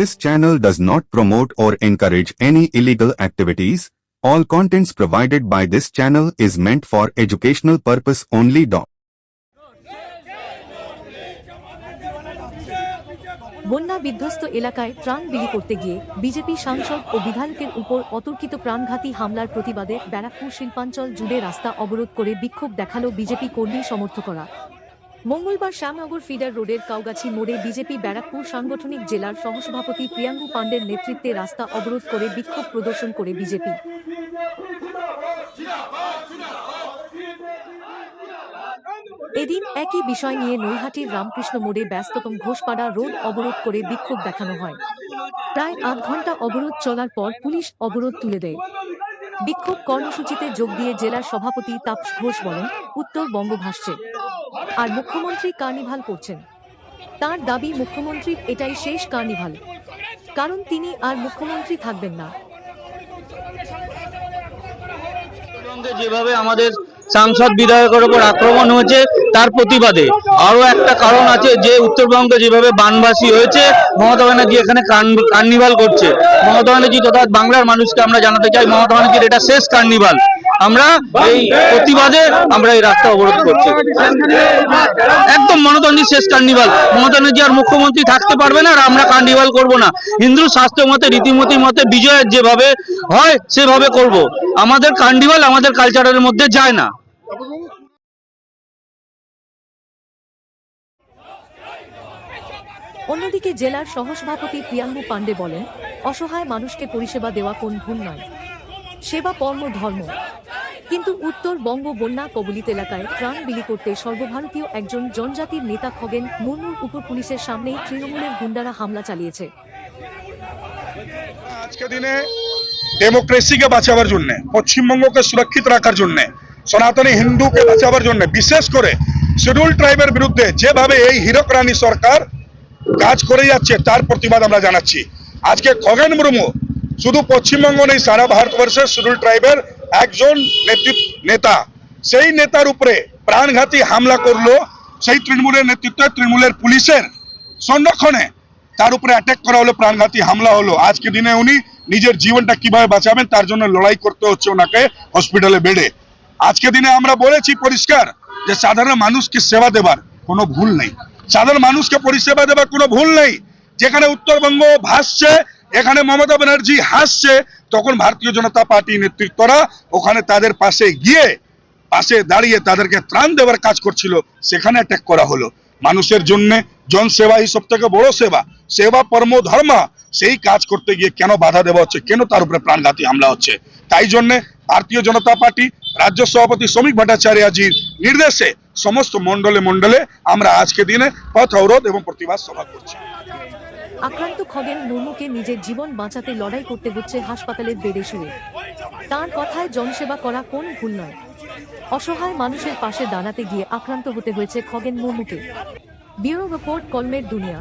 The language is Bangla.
This channel does not promote or encourage any illegal activities. All contents provided by this channel is meant for educational purpose only. বন্যা বিধ্বস্ত এলাকায় ত্রাণ বিলি করতে গিয়ে বিজেপি সাংসদ ও বিধায়কের উপর অতর্কিত প্রাণঘাতী হামলার প্রতিবাদে ব্যারাকপুর শিল্পাঞ্চল জুড়ে রাস্তা অবরোধ করে বিক্ষোভ দেখাল বিজেপি কর্মী সমর্থকরা মঙ্গলবার শ্যামনগর ফিডার রোডের কাউগাছি মোড়ে বিজেপি ব্যারাকপুর সাংগঠনিক জেলার সহসভাপতি প্রিয়াঙ্গু পাণ্ডের নেতৃত্বে রাস্তা অবরোধ করে বিক্ষোভ প্রদর্শন করে বিজেপি। এদিন একই বিষয় নিয়ে নৈহাটির রামকৃষ্ণ মোড়ে ব্যস্ততম ঘোষপাড়া রোড অবরোধ করে বিক্ষোভ দেখানো হয়। প্রায় আধ ঘণ্টা অবরোধ চলার পর পুলিশ অবরোধ তুলে দেয়। বিক্ষোভ কর্মসূচিতে যোগ দিয়ে জেলার সভাপতি তাপস ঘোষ বলেন উত্তরবঙ্গ ভাসছে আর মুখ্যমন্ত্রী কার্নিভাল করছেন। তার দাবি মুখ্যমন্ত্রীর এটাই শেষ কার্নিভাল। কারণ তিনি আর মুখ্যমন্ত্রী থাকবেন না। যেভাবে আমাদের সাংসদ বিধায়কের উপর আক্রমণ হয়েছে, তার প্রতিবাদে। আরও একটা কারণ আছে যে, উত্তরবঙ্গে যেভাবে বানবাসী হয়েছে, মমতা ব্যানার্জি এখানে কার্নিভাল করছে। মমতা ব্যানার্জি তথা বাংলার মানুষকে আমরা জানাতে চাই, মমতা ব্যানার্জির এটা শেষ কার্নিভাল। আমরা এই প্রতিবাদে আমরা এই রাস্তা অবরোধ করছি। একদম মমতা শেষ কার্নিভাল মমতা ব্যানার্জি আর মুখ্যমন্ত্রী থাকতে পারবে না আর আমরা কার্নিভাল করব না। হিন্দু শাস্ত্র মতে, রীতিমতি মতে, বিজয়ের যেভাবে হয়, সেভাবে করব। আমাদের কার্নিভাল আমাদের কালচারের মধ্যে যায় না। অন্যদিকে জেলার সহসভাপতি প্রিয়াঙ্গু পাণ্ডে বলেন, অসহায় মানুষকে পরিষেবা দেওয়া কোন ভুল নয়। সেবা পর্ম ধর্ম। কিন্তু উত্তরবঙ্গ বন্যা কবলিত এলাকায় ত্রাণ বিলি করতে সর্বভারতীয় একজন জনজাতির নেতা খগেন মুর্মুর উপর পুলিশের সামনেই তৃণমূলের গুন্ডারা হামলা চালিয়েছে। আজকে দিনে ডেমোক্রেসিকে বাঁচাবার জন্য, পশ্চিমবঙ্গকে সুরক্ষিত রাখার জন্য, সনাতনী হিন্দুকে বাঁচাবার জন্য, বিশেষ করে শিডিউল ট্রাইবের বিরুদ্ধে যেভাবে এই হীরক রানী সরকার কাজ করে যাচ্ছে, তার প্রতিবাদ আমরা জানাচ্ছি। আজকে খগেন মুর্মু শুধু পশ্চিমবঙ্গ নেই, সারা ভারতবর্ষের শিডিউল ট্রাইবের একজন নেতৃত্ব নেতা। সেই নেতার উপরে প্রাণঘাতী হামলা করল, সেই তৃণমূলের নেতৃত্বে তৃণমূলের পুলিশের সংরক্ষণে তার উপরে অ্যাটাক করা হলো, প্রাণঘাতী হামলা হলো। আজকে দিনে উনি নিজের জীবনটা কীভাবে বাঁচাবেন, তার জন্য লড়াই করতে হচ্ছে ওনাকে হসপিটালে বেডে। আজকে দিনে আমরা বলেছি পরিষ্কার যে সাধারণ মানুষকে সেবা দেবার কোনো ভুল নেই। সাধারণ মানুষকে পরিষেবা দেবার কোনো ভুল নেই। যেখানে উত্তরবঙ্গ ভাসছে এখানে মমতা ব্যানার্জি হাসছে, তখন ভারতীয় জনতা পার্টি নেতৃত্বরা ওখানে তাদের পাশে গিয়ে, পাশে দাঁড়িয়ে তাদেরকে ত্রাণ দেওয়ার কাজ করছিল, সেখানে অ্যাটাক করা হলো। মানুষের জন্য জনসেবা এই সব থেকে বড় সেবা। সেবা পরম ধর্ম, সেই কাজ করতে গিয়ে কেন বাধা দেওয়া হচ্ছে, কেন তার উপরে প্রাণঘাতী হামলা হচ্ছে? তাই জন্য ভারতীয় জনতা পার্টি, রাজ্য সভাপতি শ্রমিক ভট্টাচার্যজির নির্দেশে সমস্ত মন্ডলে মন্ডলে আমরা আজকে দিনে পথ অবরোধ এবং প্রতিবাদ সভা করছি। আক্রান্ত খগেন মুর্মুকে নিজের জীবন বাঁচাতে লড়াই করতে হচ্ছে হাসপাতালের বেড়ে শুয়ে। তাঁর কথায় জনসেবা করা কোন ভুল নয়। অসহায় মানুষের পাশে দাঁড়াতে গিয়ে আক্রান্ত হতে হয়েছে খগেন মুর্মুকে। ব্যুরো রিপোর্ট কলমের দুনিয়া।